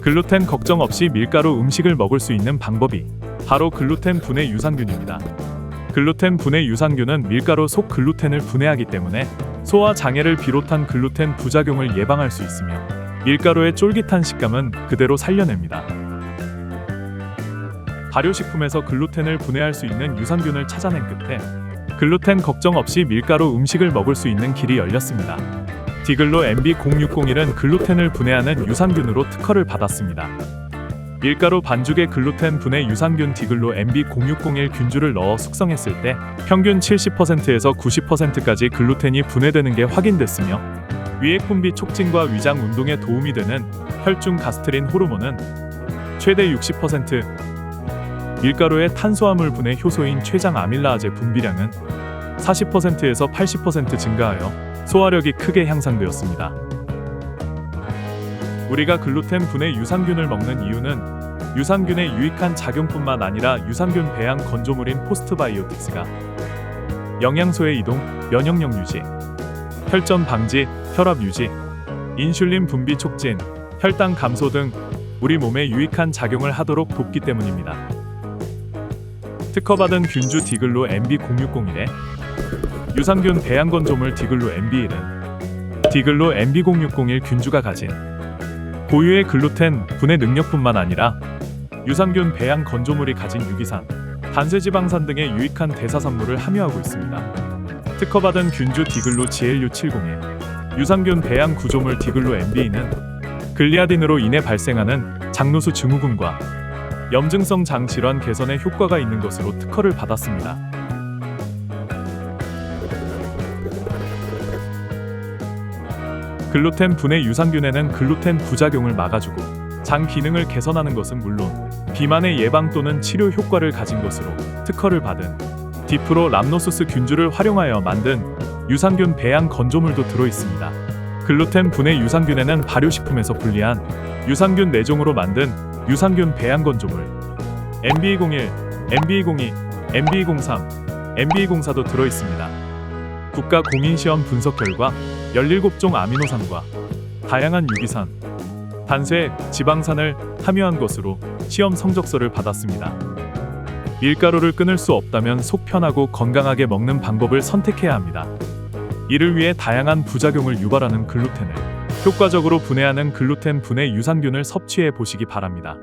글루텐 걱정 없이 밀가루 음식을 먹을 수 있는 방법이 바로 글루텐 분해 유산균입니다. 글루텐 분해 유산균은 밀가루 속 글루텐을 분해하기 때문에 소화 장애를 비롯한 글루텐 부작용을 예방할 수 있으며 밀가루의 쫄깃한 식감은 그대로 살려냅니다. 발효식품에서 글루텐을 분해할 수 있는 유산균을 찾아낸 끝에 글루텐 걱정 없이 밀가루 음식을 먹을 수 있는 길이 열렸습니다. 디글로 MB0601은 글루텐을 분해하는 유산균으로 특허를 받았습니다. 밀가루 반죽에 글루텐 분해 유산균 디글로 MB0601 균주를 넣어 숙성했을 때 평균 70%에서 90%까지 글루텐이 분해되는 게 확인됐으며 위액 분비 촉진과 위장 운동에 도움이 되는 혈중 가스트린 호르몬은 최대 60%, 밀가루의 탄수화물 분해 효소인 췌장 아밀라아제 분비량은 40%에서 80% 증가하여 소화력이 크게 향상되었습니다. 우리가 글루텐 분해 유산균을 먹는 이유는 유산균의 유익한 작용뿐만 아니라 유산균 배양 건조물인 포스트바이오틱스가 영양소의 이동, 면역력 유지, 혈전 방지, 혈압 유지, 인슐린 분비 촉진, 혈당 감소 등 우리 몸에 유익한 작용을 하도록 돕기 때문입니다. 특허받은 균주 디글로 MB0601에 유산균 배양 건조물 디글로 MB1은 디글로 MB0601 균주가 가진 고유의 글루텐 분해 능력뿐만 아니라 유산균 배양 건조물이 가진 유기산, 단세지방산 등의 유익한 대사산물을 함유하고 있습니다. 특허받은 균주 디글로 GLU70에 유산균 배양 구조물 디글로 MB는 글리아딘으로 인해 발생하는 장누수 증후군과 염증성 장 질환 개선에 효과가 있는 것으로 특허를 받았습니다. 글루텐 분해 유산균에는 글루텐 부작용을 막아주고 장 기능을 개선하는 것은 물론 비만의 예방 또는 치료 효과를 가진 것으로 특허를 받은 디프로 람노소스 균주를 활용하여 만든 유산균 배양 건조물도 들어 있습니다. 글루텐 분해 유산균에는 발효식품에서 분리한 유산균 내종으로 만든 유산균 배양 건조물 MB01, MB02, MB03, MB04도 들어 있습니다. 국가 공인시험 분석 결과 17종 아미노산과 다양한 유기산, 단색, 지방산을 함유한 것으로 시험 성적서를 받았습니다. 밀가루를 끊을 수 없다면 속 편하고 건강하게 먹는 방법을 선택해야 합니다. 이를 위해 다양한 부작용을 유발하는 글루텐을 효과적으로 분해하는 글루텐 분해 유산균을 섭취해 보시기 바랍니다.